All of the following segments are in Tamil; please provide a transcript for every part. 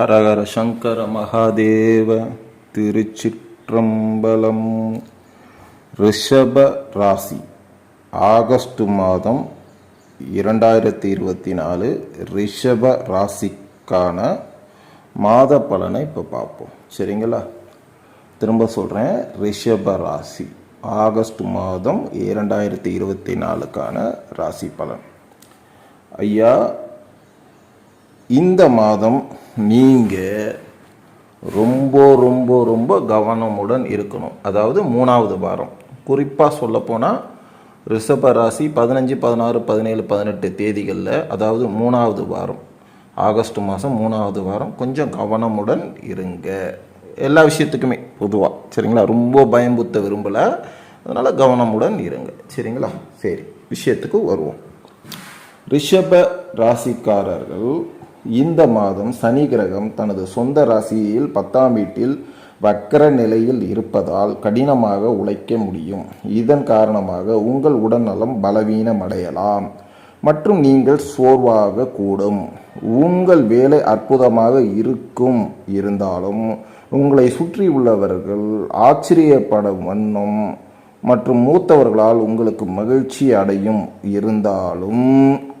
ஹரஹர சங்கர மகாதேவ திருச்சிற்றம்பலம். ரிஷப ராசி. ஆகஸ்ட் மாதம் இரண்டாயிரத்தி இருபத்தி நாலு ரிஷப ராசிக்கான மாத பலனை இப்போ பார்ப்போம். சரிங்களா? திரும்ப சொல்கிறேன் ரிஷப ராசி. ஆகஸ்ட் மாதம் இரண்டாயிரத்தி இருபத்தி நாலுக்கான ராசி பலன். ஐயா இந்த மாதம் நீங்கள் ரொம்ப ரொம்ப ரொம்ப கவனமுடன் இருக்கணும். அதாவது மூணாவது வாரம். குறிப்பாக சொல்லப்போனால் ரிஷப ராசி பதினஞ்சு பதினாறு பதினேழு பதினெட்டு தேதிகளில் அதாவது மூணாவது வாரம். ஆகஸ்ட் மாதம் மூணாவது வாரம். கொஞ்சம் கவனமுடன் இருங்க. எல்லா விஷயத்துக்குமே பொதுவாக சரிங்களா? ரொம்ப பயம்புத்த விரும்பலை. அதனால் கவனமுடன் இருங்க. சரிங்களா? சரி. விஷயத்துக்கு வருவோம். ரிஷப ராசிக்காரர்கள் இந்த மாதம் சனி கிரகம் தனது சொந்த ராசியில் பத்தாம் வீட்டில் வக்கர நிலையில் இருப்பதால் கடினமாக உழைக்க முடியும். இதன் காரணமாக உங்கள் உடல்நலம் பலவீனமடையலாம். மற்றும் நீங்கள் சோர்வாக கூடும். உங்கள் வேலை அற்புதமாக இருக்கும் இருந்தாலும் உங்களை சுற்றி உள்ளவர்கள் ஆச்சரியப்படும் வண்ணம் மற்றும் மூத்தவர்களால் உங்களுக்கு மகிழ்ச்சி அடையும் இருந்தாலும்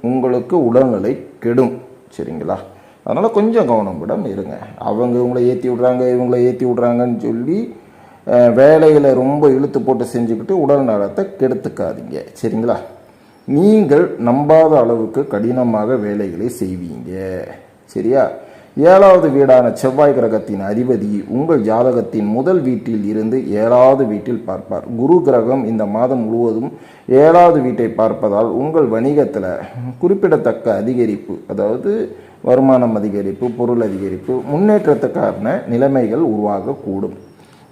உங்களுக்கு உடல்நிலை கெடும். சரிங்களா? அதனால் கொஞ்சம் கவனமுடன் இருங்க. அவங்க இவங்களை ஏற்றி விட்றாங்க இவங்களை ஏற்றி விட்றாங்கன்னு சொல்லி வேலைகளை ரொம்ப இழுத்து போட்டு செஞ்சுக்கிட்டு உடல் நலத்தை கெடுத்துக்காதீங்க. சரிங்களா? நீங்கள் நம்பாத அளவுக்கு கடினமாக வேலைகளை செய்வீங்க. சரியா? ஏழாவது வீடான செவ்வாய் கிரகத்தின் அதிபதி உங்கள் ஜாதகத்தின் முதல் வீட்டில் இருந்து ஏழாவது வீட்டில் பார்ப்பார். குரு கிரகம் இந்த மாதம் முழுவதும் ஏழாவது வீட்டை பார்ப்பதால் உங்கள் வணிகத்தில் குறிப்பிடத்தக்க அதிகரிப்பு அதாவது வருமானம் அதிகரிப்பு பொருள் அதிகரிப்பு முன்னேற்றத்துக்கான நிலைமைகள் உருவாகக்கூடும்.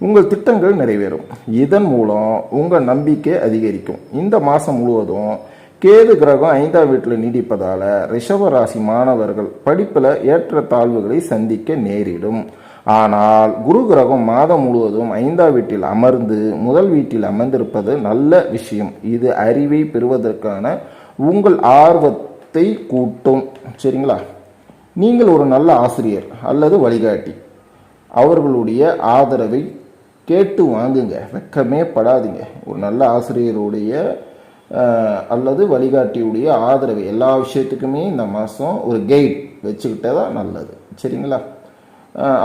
உங்கள் திட்டங்கள் நிறைவேறும். இதன் மூலம் உங்கள் நம்பிக்கை அதிகரிக்கும். இந்த மாதம் முழுவதும் கேது கிரகம் ஐந்தாம் வீட்டில் நீடிப்பதால் ரிஷப ராசி மாணவர்கள் படிப்பில் ஏற்ற தாழ்வுகளை சந்திக்க நேரிடும். ஆனால் குரு கிரகம் மாதம் முழுவதும் ஐந்தாம் வீட்டில் அமர்ந்து முதல் வீட்டில் அமர்ந்திருப்பது நல்ல விஷயம். இது அறிவை பெறுவதற்கான உங்கள் ஆர்வத்தை கூட்டும். சரிங்களா? நீங்கள் ஒரு நல்ல ஆசிரியர் அல்லது வழிகாட்டி. அவர்களுடைய ஆதரவை கேட்டு வாங்குங்க. வெக்கமே படாதீங்க. ஒரு நல்ல ஆசிரியருடைய அல்லது வழிகாட்டியுடைய ஆதரவு. எல்லா விஷயத்துக்குமே இந்த மாதம் ஒரு கைட் வச்சுக்கிட்டே தான் நல்லது. சரிங்களா?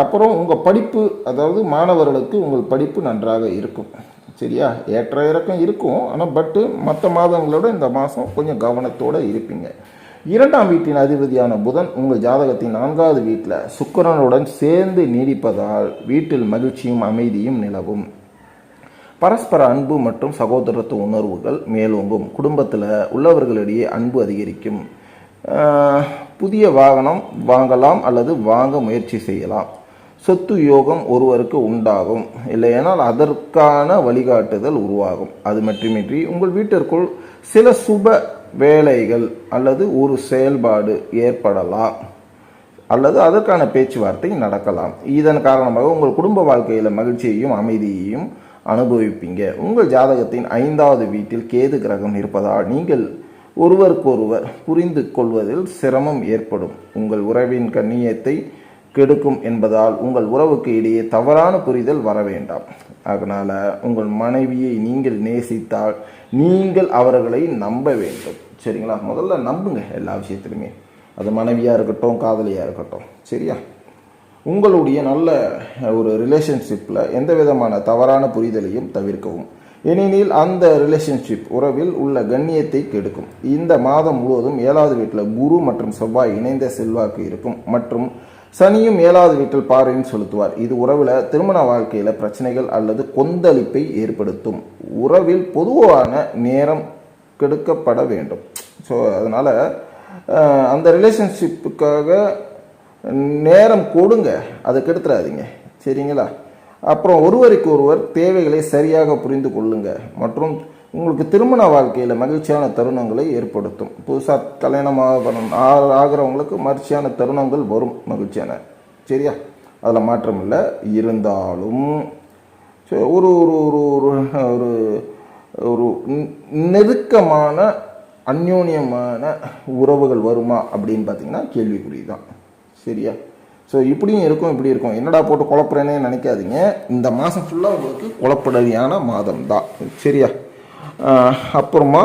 அப்புறம் உங்கள் படிப்பு அதாவது மாணவர்களுக்கு உங்கள் படிப்பு நன்றாக இருக்கும். சரியா? ஏற்ற இறக்கம் இருக்கும். ஆனால் பட்டு மற்ற மாதங்களோட இந்த மாதம் கொஞ்சம் கவனத்தோடு இருப்பீங்க. இரண்டாம் வீட்டின் அதிபதியான புதன் உங்கள் ஜாதகத்தின் நான்காவது வீட்டில் சுக்கரனுடன் சேர்ந்து நீடிப்பதால் வீட்டில் மகிழ்ச்சியும் அமைதியும் நிலவும். பரஸ்பர அன்பு மற்றும் சகோதரத்துவ உணர்வுகள் மேலோங்கும். குடும்பத்தில் உள்ளவர்களிடையே அன்பு அதிகரிக்கும். புதிய வாகனம் வாங்கலாம் அல்லது வாங்க முயற்சி செய்யலாம். சொத்து யோகம் ஒருவருக்கு உண்டாகும். இல்லையானால் அதற்கான வழிகாட்டுதல் உருவாகும். அது மட்டுமின்றி உங்கள் வீட்டிற்குள் சில சுப வேலைகள் அல்லது ஒரு செயல்பாடு ஏற்படலாம். அல்லது அதற்கான பேச்சுவார்த்தை நடக்கலாம். இதன் காரணமாக உங்கள் குடும்ப வாழ்க்கையில் மகிழ்ச்சியையும் அமைதியையும் அனுபவிப்பீங்க. உங்கள் ஜாதகத்தின் ஐந்தாவது வீட்டில் கேது கிரகம் இருப்பதால் நீங்கள் ஒருவருக்கொருவர் புரிந்து கொள்வதில் சிரமம் ஏற்படும். உங்கள் உறவின் கண்ணியத்தை கெடுக்கும் என்பதால் உங்கள் உறவுக்கு இடையே தவறான புரிதல் வர வேண்டாம். அதனால் உங்கள் மனைவியை நீங்கள் நேசித்தால் நீங்கள் அவர்களை நம்ப வேண்டும். சரிங்களா? முதல்ல நம்புங்க எல்லா விஷயத்துலையுமே அது மனைவியாக இருக்கட்டும் காதலியாக இருக்கட்டும். சரியா? உங்களுடைய நல்ல ஒரு ரிலேஷன்ஷிப்பில் எந்த விதமான தவறான புரிதலையும் தவிர்க்கவும். ஏனெனில் அந்த ரிலேஷன்ஷிப் உறவில் உள்ள கண்ணியத்தை கெடுக்கும். இந்த மாதம் முழுவதும் ஏழாவது வீட்டில் குரு மற்றும் செவ்வாய் இணைந்த செல்வாக்கு இருக்கும். மற்றும் சனியும் ஏழாவது வீட்டில் பார்வையும் செலுத்துவார். இது உறவில் திருமண வாழ்க்கையில் பிரச்சனைகள் அல்லது கொந்தளிப்பை ஏற்படுத்தும். உறவில் பொதுவான நேரம் கெடுக்கப்பட வேண்டும். ஸோ அதனால் அந்த ரிலேஷன்ஷிப்புக்காக நேரம் கொடுங்க அதை கெடுத்துடாதீங்க சரிங்களா? அப்புறம் ஒருவருக்கு ஒருவர் தேவைகளை சரியாக புரிந்து கொள்ளுங்க. மற்றும் உங்களுக்கு திருமண வாழ்க்கையில் மகிழ்ச்சியான தருணங்களை ஏற்படுத்தும். புதுசாக கல்யாணம் ஆகிறவங்களுக்கு மகிழ்ச்சியான தருணங்கள் வரும் மகிழ்ச்சியான. சரியா? அதில் மாற்றம் இல்லை. இருந்தாலும் ஒரு ஒரு ஒரு ஒரு ஒரு ஒரு நெருக்கமான அந்யோன்யமான உறவுகள் வருமா அப்படின்னு பார்த்தீங்கன்னா கேள்விக்குறி தான். சரியா? ஸோ இப்படியும் இருக்கும் இப்படி இருக்கும். என்னடா போட்டு குழப்புறேனே நினைக்காதீங்க. இந்த மாதம் ஃபுல்லாக உங்களுக்கு குழப்படியான மாதம் தான் சரியா அப்புறமா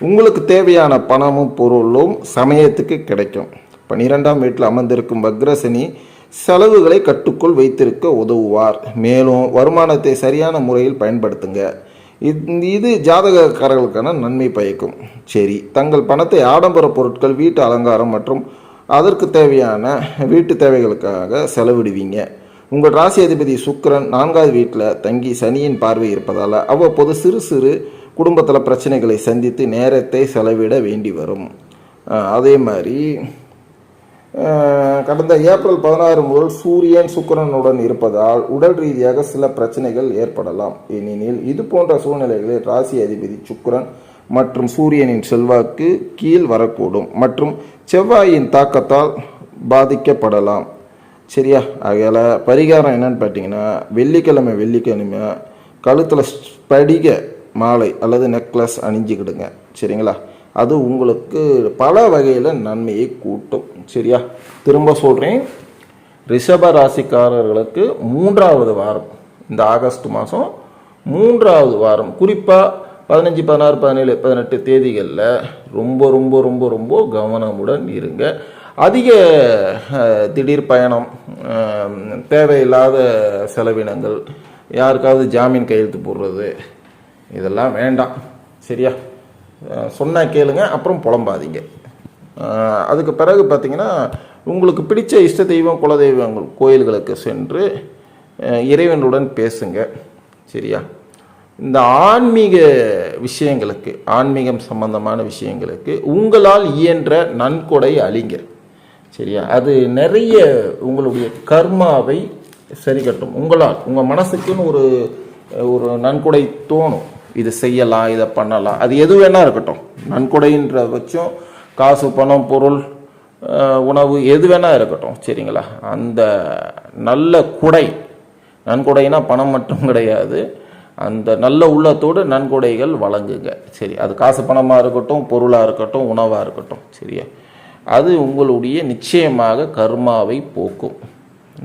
உங்களுக்கு தேவையான பணமும் பொருளும் சமயத்துக்கு கிடைக்கும். பன்னிரெண்டாம் வீட்டில் அமர்ந்திருக்கும் வக்ரசனி செலவுகளை கட்டுக்குள் வைத்திருக்க உதவுவார். மேலும் வருமானத்தை சரியான முறையில் பயன்படுத்துங்க. இது ஜாதகக்காரர்களுக்கான நன்மை பயக்கும். சரி தங்கள் பணத்தை ஆடம்பர பொருட்கள் வீட்டு அலங்காரம் மற்றும் அதற்கு தேவையான வீட்டு தேவைகளுக்காக செலவிடுவீங்க. உங்கள் ராசி அதிபதி சுக்கிரன் நான்காவது வீட்டில் தங்கி சனியின் பார்வை இருப்பதால் அவ்வப்போது சிறு சிறு குடும்பத்தில் பிரச்சனைகளை சந்தித்து நேரத்தை செலவிட வேண்டி வரும். அதே மாதிரி கடந்த ஏப்ரல் பதினாறு முதல் சூரியன் சுக்கரனுடன் இருப்பதால் உடல் ரீதியாக சில பிரச்சனைகள் ஏற்படலாம். ஏனெனில் இது போன்ற சூழ்நிலைகளில் ராசி அதிபதி சுக்கரன் மற்றும் சூரியனின் செல்வாக்கு கீழ் வரக்கூடும் மற்றும் செவ்வாயின் தாக்கத்தால் பாதிக்கப்படலாம். சரியா? ஆகையால் பரிகாரம் என்னன்னு பார்த்தீங்கன்னா வெள்ளிக்கிழமை வெள்ளிக்கிழமை கழுத்தில் படிக மாலை அல்லது நெக்லஸ் அணிஞ்சிக்கிடுங்க. சரிங்களா? அது உங்களுக்கு பல வகையில் நன்மையை கூட்டும். சரியா? திரும்ப சொல்கிறேன் ரிஷப ராசிக்காரர்களுக்கு மூன்றாவது வாரம். இந்த ஆகஸ்ட் மாதம் மூன்றாவது வாரம். குறிப்பாக பதினஞ்சு பதினாறு பதினேழு பதினெட்டு தேதிகளில் ரொம்ப ரொம்ப ரொம்ப ரொம்ப கவனமுடன் இருங்க. அதிக திடீர் பயணம் தேவையில்லாத செலவினங்கள் யாருக்காவது ஜாமீன் கையெழுத்து போடுறது இதெல்லாம் வேண்டாம். சரியா? சொன்னால் கேளுங்க அப்புறம் புலம்பாதீங்க. அதுக்கு பிறகு பார்த்தீங்கன்னா உங்களுக்கு பிடிச்ச இஷ்ட தெய்வம் குலதெய்வங்கள் கோயில்களுக்கு சென்று இறைவனுடன் பேசுங்க. சரியா? இந்த ஆன்மீக விஷயங்களுக்கு ஆன்மீகம் சம்பந்தமான விஷயங்களுக்கு உங்களால் இயன்ற நன்கொடை அழிங்க சரியா? அது நிறைய உங்களுடைய கர்மாவை சரி கட்டும். உங்களால் உங்கள் மனசுக்குன்னு ஒரு ஒரு நன்கொடை தோணும். இது செய்யலாம் இதை பண்ணலாம். அது எது வேணா இருக்கட்டும். நன்கொடைன்ற வச்சும் காசு பணம் பொருள் உணவு எது வேணா இருக்கட்டும். சரிங்களா? அந்த நல்ல குடை நன்கொடைனா பணம் மட்டும் கிடையாது. அந்த நல்ல உள்ளத்தோடு நன்கொடைகள் வழங்குங்க. சரி அது காசு பணமாக இருக்கட்டும் பொருளாக இருக்கட்டும் உணவாக இருக்கட்டும் சரியா? அது உங்களுடைய நிச்சயமாக கர்மாவை போக்கும்.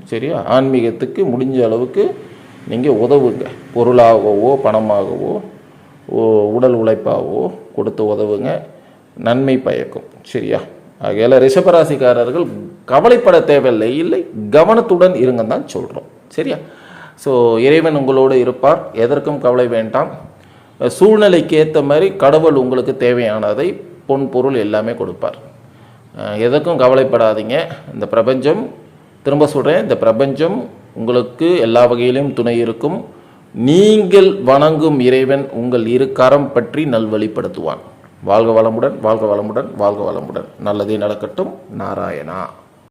சரியா? ஆன்மீகத்துக்கு முடிஞ்ச அளவுக்கு நீங்கள் உதவுங்க. பொருளாகவோ பணமாகவோ ஓ- உடல் உழைப்பாகவோ கொடுத்து உதவுங்க. நன்மை பயக்கும். சரியா? ஆகையால ரிஷபராசிக்காரர்கள் கவலைப்பட தேவையில்லை. இல்லை கவனத்துடன் இருங்க தான் சொல்கிறோம் சரியா? ஸோ இறைவன் உங்களோடு இருப்பார். எதற்கும் கவலை வேண்டாம். சூழ்நிலைக்கு ஏற்ற மாதிரி கடவுள் உங்களுக்கு தேவையானதை பொன் பொருள் எல்லாமே கொடுப்பார். எதற்கும் கவலைப்படாதீங்க. இந்த பிரபஞ்சம் திரும்ப சொல்கிறேன் இந்த பிரபஞ்சம் உங்களுக்கு எல்லா வகையிலும் துணை இருக்கும். நீங்கள் வணங்கும் இறைவன் உங்கள் இரு கரம் பற்றி நல்வழிப்படுத்துவான். வாழ்க வளமுடன் வாழ்க வளமுடன் வாழ்க வளமுடன். நல்லதே நடக்கட்டும். நாராயணா.